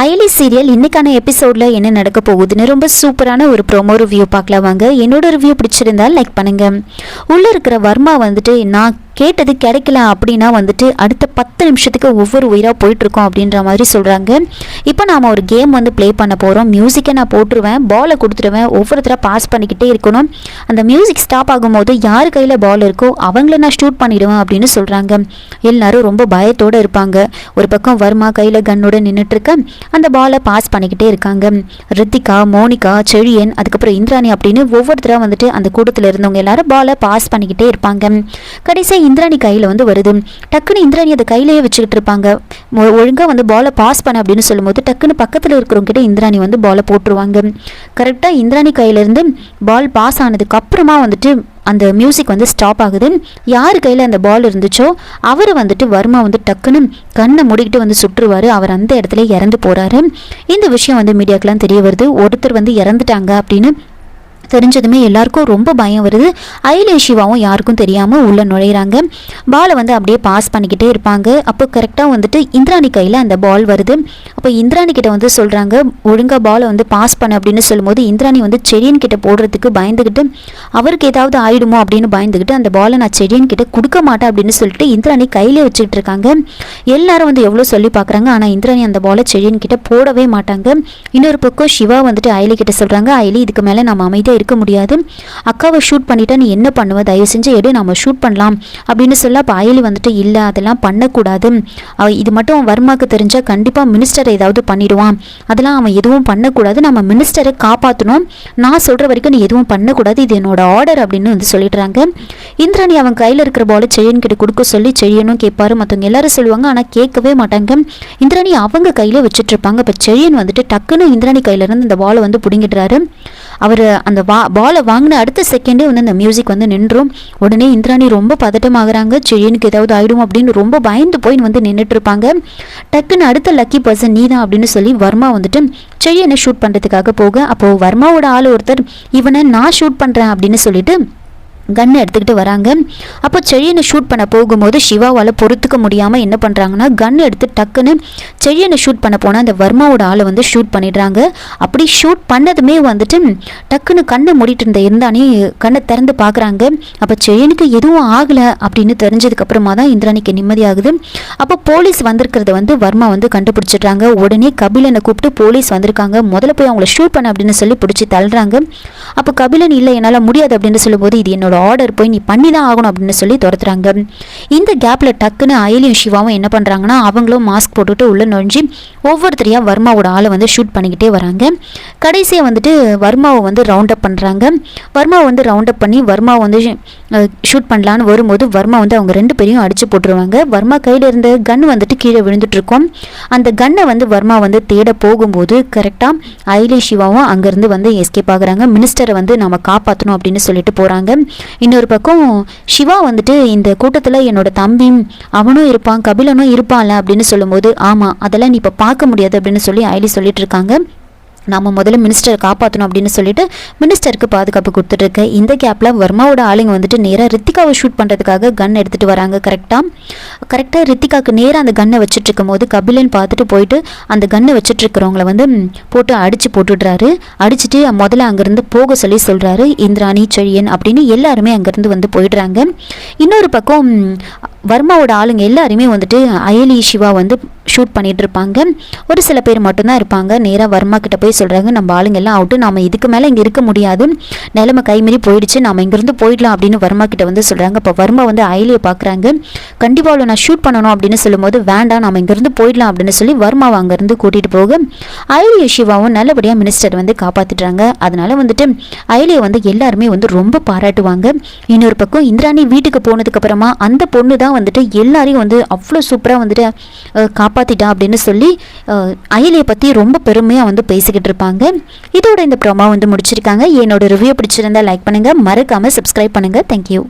Ayali serial இன்னைக்கான எபிசோடில் என்ன நடக்க போகுதுன்னு ரொம்ப சூப்பரான ஒரு ப்ரோமோ ரிவ்யூ பார்க்கலாம் வாங்க என்னோட ரிவ்யூ பிடிச்சிருந்தா லைக் பண்ணுங்க. உள்ளே இருக்கிற வர்மா வந்துட்டு நான் கேட்டது கிடைக்கல அப்படின்னா வந்துட்டு அடுத்த பத்து நிமிஷத்துக்கு ஒவ்வொரு உயிராக போயிட்டுருக்கோம் அப்படின்ற மாதிரி சொல்கிறாங்க இப்போ நாம் ஒரு கேம் வந்து ப்ளே பண்ண போகிறோம் மியூசிக்கை நான் போட்டுருவேன். பாலை கொடுத்துருவேன். ஒவ்வொருத்தராக பாஸ் பண்ணிக்கிட்டே இருக்கணும். அந்த மியூசிக் ஸ்டாப் ஆகும்போது யார் கையில் பால் இருக்கோ அவங்கள நான் ஷூட் பண்ணிவிடுவேன் அப்படின்னு சொல்கிறாங்க எல்லாரும் ரொம்ப பயத்தோடு இருப்பாங்க. ஒரு பக்கம் வர்மா கையில் கன்னோட நின்றுட்டுருக்க அந்த பாலை பாஸ் பண்ணிக்கிட்டே இருக்காங்க. ரித்திகா மோனிகா செழியன் அதுக்கப்புறம் இந்திராணி அப்படின்னு ஒவ்வொருத்தராக வந்துட்டு அந்த கூட்டத்தில் இருந்தவங்க எல்லாரும் பாலை பாஸ் பண்ணிக்கிட்டே இருப்பாங்க. கடைசியாக இந்திராணி கையில் வந்து வருது. டக்குன்னு இந்திராணி அதை கையிலேயே வச்சுக்கிட்டு இருப்பாங்க. ஒழுங்காக வந்து பாலை பாஸ் பண்ண அப்படின்னு சொல்லும்போது டக்குன்னு பக்கத்தில் இருக்கிறவங்ககிட்ட இந்திராணி வந்து பாலை போட்டுருவாங்க. கரெக்டாக இந்திராணி கையிலேருந்து பால் பாஸ் ஆனதுக்கு அப்புறமா வந்துட்டு அந்த மியூசிக் வந்து ஸ்டாப் ஆகுது. யார் கையில் அந்த பால் இருந்துச்சோ அவர் வந்துட்டு வர்மா வந்து டக்குன்னு கண்ணை மூடிக்கிட்டு வந்து சுற்றுவார். அவர் அந்த இடத்துல இறந்து போகிறாரு இந்த விஷயம் வந்து மீடியாக்கெலாம் தெரிய வருது. ஒருத்தர் வந்து இறந்துட்டாங்க அப்படின்னு தெரிஞ்சதுமே எல்லாருக்கும் ரொம்ப பயம் வருது. அயிலே சிவாவும் யாருக்கும் தெரியாமல் உள்ளே நுழையிறாங்க. பாலை வந்து அப்படியே பாஸ் பண்ணிக்கிட்டே இருப்பாங்க. அப்போ கரெக்டாக வந்துட்டு இந்திராணி கையில் அந்த பால் வருது. அப்போ இந்திராணி கிட்ட வந்து சொல்கிறாங்க ஒழுங்காக பாலை வந்து பாஸ் பண்ண அப்படின்னு சொல்லும்போது இந்திராணி வந்து செடியன் கிட்ட போடுறதுக்கு பயந்துக்கிட்டு அவருக்கு ஏதாவது ஆயிடுமோ அப்படின்னு பயந்துக்கிட்டு அந்த பாலை நான் செடியன் கிட்ட கொடுக்க மாட்டேன் அப்படின்னு சொல்லிட்டு இந்திராணி கையிலே வச்சுக்கிட்டு இருக்காங்க. எல்லாரும் வந்து எவ்வளோ சொல்லி பார்க்குறாங்க. ஆனால் இந்திராணி அந்த பாலை செடியன் கிட்ட போடவே மாட்டாங்க. இன்னொரு பக்கம் சிவா வந்துட்டு அயலி கிட்ட சொல்கிறாங்க அயலி இதுக்கு மேலே நம்ம அமைதியாக இருக்க முடியாது. அக்காவை ஷூட் பண்ணிட்டா நீ என்ன பண்ணுவ? தயவு செஞ்சு எடு நம்ம ஷூட் பண்ணலாம். அப்படின்னு சொல்ல அப்போ அயலி வந்துட்டு இல்லை அதெல்லாம் பண்ணக்கூடாது. இது மட்டும் வர்மாக்கு தெரிஞ்சால் கண்டிப்பாக மினிஸ்டரை ஏதாவது பண்ணிடுவான். அதெல்லாம் அவன் எதுவும் பண்ணக்கூடாது. நம்ம மினிஸ்டரை காப்பாற்றணும் நான் சொல்கிற வரைக்கும் நீ எதுவும் பண்ணக்கூடாது. இது என்னோட ஆர்டர் அப்படின்னு வந்து சொல்லிடுறாங்க. இந்திராணி அவன் கையில் இருக்கிற பால செழியன் கிட்ட கொடுக்க சொல்லி செழியனும் கேட்பாரு. மற்றவங்க எல்லாரும் சொல்லுவாங்க ஆனால் கேட்கவே மாட்டாங்க. இந்திராணி அவங்க கையில் வச்சுட்டு இருப்பாங்க. இப்போ செழியன் வந்துட்டு டக்குன்னு இந்திராணி கையிலேருந்து இந்த பாலை வந்து பிடுங்கிடுறாரு. அவர் அந்த வா பாலை வாங்கின அடுத்த செகண்டே வந்து அந்த மியூசிக் வந்து நின்றும். உடனே இந்திராணி ரொம்ப பதட்டமாகறாங்க. செழியனுக்கு ஏதாவது ஆயிடும் அப்படின்னு ரொம்ப பயந்து போய் வந்து நின்றுட்டு இருப்பாங்க டக்குன்னு அடுத்த லக்கி பர்சன் நீ தான் அப்படின்னு சொல்லி வர்மா வந்துட்டு செழியனை ஷூட் பண்ணுறதுக்காக போக. அப்போது வர்மாவோட ஆள் ஒருத்தர் இவனை நான் ஷூட் பண்ணுறேன் அப்படின்னு சொல்லிட்டு கன்னை எடுத்துக்கிட்டு வராங்க. அப்போ செழியனை ஷூட் பண்ண போகும்போது சிவாவால் பொறுத்துக்க முடியாமல் என்ன பண்ணுறாங்கன்னா கன் எடுத்து டக்குன்னு செழியனை ஷூட் பண்ண போனால் அந்த வர்மாவோட ஆளை வந்து ஷூட் பண்ணிடுறாங்க. அப்படி ஷூட் பண்ணதுமே வந்துட்டு டக்குன்னு கண்ணை மூடிட்டு இருந்த இருந்தானே கண்ணை திறந்து பார்க்குறாங்க. அப்போ செழியனுக்கு எதுவும் ஆகலை அப்படின்னு தெரிஞ்சதுக்கப்புறமா தான் இந்திராணிக்கு நிம்மதியாகுது. அப்போ போலீஸ் வந்திருக்கிறத வந்து வர்மா வந்து கண்டுபிடிச்சிடுறாங்க. உடனே கபிலனை கூப்பிட்டு போலீஸ் வந்திருக்காங்க. முதல்ல போய் அவங்கள ஷூட் பண்ண அப்படின்னு சொல்லி பிடிச்சி தள்ளுறாங்க. அப்போ கபிலன் இல்லை என்னால் முடியாது அப்படின்னு சொல்லும்போது இது என்னோட ஆர்டர் போய் நீ பண்ணி தான் ஆகணும் அப்படின்னு சொல்லி துரத்துறாங்க. இந்த கேப்பில் டக்குன்னு அயலியும் சிவாவும் என்ன பண்ணுறாங்கன்னா அவங்களும் மாஸ்க் போட்டுட்டு உள்ளே நுழைஞ்சி ஒவ்வொருத்தரையாக வர்மாவோட ஆளை வந்து ஷூட் பண்ணிக்கிட்டே வராங்க. கடைசியாக வந்துட்டு வர்மாவை வந்து ரவுண்ட் அப் பண்ணுறாங்க வர்மாவை வந்து ரவுண்ட் அப் பண்ணி வர்மாவை வந்து ஷூட் பண்ணலான்னு வரும்போது வர்மா வந்து அவங்க ரெண்டு பேரையும் அடித்து போட்டுருவாங்க. வர்மா கையில் இருந்த கன் வந்துட்டு கீழே விழுந்துட்டுருக்கோம். அந்த கன்னை வந்து வர்மா வந்து தேட போகும்போது கரெக்டாக அயலி சிவாவும் அங்கேருந்து வந்து எஸ்கேப் ஆகுறாங்க. மினிஸ்டரை வந்து நம்ம காப்பாற்றணும் அப்படின்னு சொல்லிட்டு போகிறாங்க இன்னொரு பக்கம் சிவா வந்துட்டு இந்த கூட்டத்தில் என்னோட தம்பி அவனும் இருப்பான் கபிலனும் இருப்பான்ல அப்படின்னு சொல்லும்போது ஆமாம் அதெல்லாம் நீ இப்போ பார்க்க முடியாது அப்படின்னு சொல்லி ஐலி சொல்லிட்டு இருக்காங்க. நம்ம முதல்ல மினிஸ்டர் காப்பாற்றணும் அப்படின்னு சொல்லிட்டு மினிஸ்டருக்கு பாதுகாப்பு கொடுத்துட்ருக்கு இந்த கேப்பில் வர்மாவோட ஆளுங்க வந்துட்டு நேராக ரித்திகாவை ஷூட் பண்ணுறதுக்காக கன் எடுத்துகிட்டு வராங்க கரெக்டாக கரெக்டாக ரித்திகாவுக்கு நேராக அந்த கன்னை வச்சுட்டு இருக்கும் போது கபிலன் பார்த்துட்டு போயிட்டு அந்த கன்னை வச்சுட்டு இருக்கிறவங்கள வந்து போட்டு அடித்து போட்டுடுறாரு. அடிச்சுட்டு முதல்ல அங்கேருந்து போக சொல்லி சொல்கிறாரு இந்திராணி செழியன் அப்படின்னு எல்லாருமே அங்கேருந்து வந்து போயிடுறாங்க. இன்னொரு பக்கம் வர்மாவோட ஆளுங்க எல்லாருமே வந்துட்டு அயலி சிவா வந்து ஷூட் பண்ணிட்டு இருப்பாங்க ஒரு சில பேர் மட்டும்தான் இருப்பாங்க. நேராக வர்மா கிட்ட போய் சொல்கிறாங்க நம்ம ஆளுங்க எல்லாம் அவுட்டு நம்ம இதுக்கு மேலே இங்கே இருக்க முடியாது. நிலைமை கைமீறி போயிடுச்சு. நம்ம இங்கேருந்து போயிடலாம் அப்படின்னு வர்மா கிட்ட வந்து சொல்கிறாங்க இப்போ வர்மா வந்து அயலியை பார்க்குறாங்க கண்டிப்பாக அவளை நான் ஷூட் பண்ணணும் அப்படின்னு சொல்லும்போது வேண்டாம் நம்ம இங்கேருந்து போயிடலாம் அப்படின்னு சொல்லி வர்மாவை அங்கேருந்து கூட்டிகிட்டு போக அயலிய சிவாவும் நல்லபடியாக மினிஸ்டர் வந்து காப்பாற்றிடுறாங்க அதனால வந்துட்டு அயலியை வந்து எல்லாருமே வந்து ரொம்ப பாராட்டுவாங்க. இன்னொரு பக்கம் இந்திராணி வீட்டுக்கு போனதுக்கப்புறமா அந்த பொண்ணு தான் வந்துட்டு எல்லாரையும் வந்து அவ்வளோ சூப்பராக வந்துட்டு காப்பாற்றிட்டான் அப்படின்னு சொல்லி அயலியை பற்றி ரொம்ப பெருமையாக வந்து பேசிக்கிட்டு இருப்பாங்க. இதோட இந்த ப்ரோமா வந்து முடிச்சிருக்காங்க. என்னோட ரிவ்யூ பிடிச்சிருந்தா லைக் பண்ணுங்கள் மறக்காமல் சப்ஸ்கிரைப் பண்ணுங்கள் தேங்க்யூ